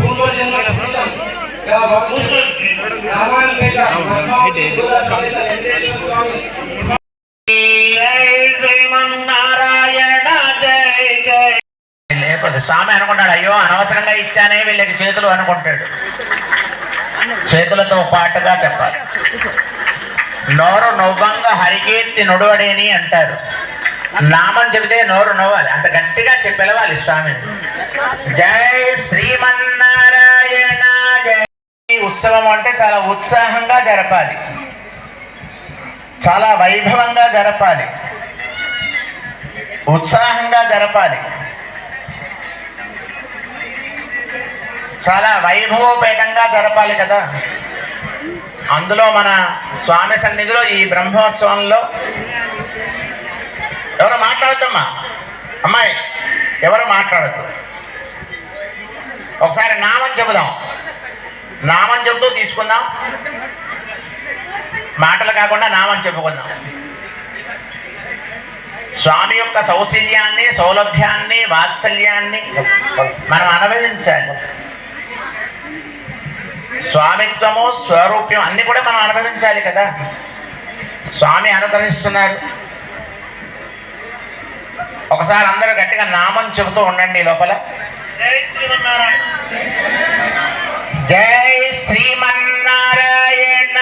పూర్వజన్మ స్వామి అనుకుంటాడు అయ్యో అనవసరంగా ఇచ్చానే వీళ్ళకి చేతులు అనుకుంటాడు. చేతులతో పాటుగా చెప్పాలి. నోరు నవ్వంగా హరికీర్తి నుడవడేని అంటారు. నామం చెబితే నోరు నవ్వాలి. అంత గట్టిగా చెప్పి పిలవాలి స్వామిని జై శ్రీమన్నారాయణ జై. ఉత్సవం అంటే చాలా ఉత్సాహంగా జరపాలి. చాలా వైభవంగా జరపాలి. ఉత్సాహంగా జరపాలి. చాలా వైభవోపేతంగా జరపాలి కదా. అందులో మన స్వామి సన్నిధిలో ఈ బ్రహ్మోత్సవంలో ఎవరు మాట్లాడద్దమ్మా అమ్మాయి ఎవరు మాట్లాడద్దు. ఒకసారి నామం చెబుదాం. నామం చెబుతూ తీసుకుందాం. మాటలు కాకుండా నామం చెప్పుకుందాం. స్వామి యొక్క సౌశల్యాన్ని సౌలభ్యాన్ని వాత్సల్యాన్ని మనం అనుభవించాలి. స్వామిత్వము స్వరూప్యం అన్ని కూడా మనం అనుభవించాలి కదా. స్వామి అనుగ్రహిస్తున్నారు. ఒకసారి అందరూ గట్టిగా నామం చెబుతూ ఉండండి లోపల. జై శ్రీమన్నారాయణ. జై శ్రీమన్నారాయణ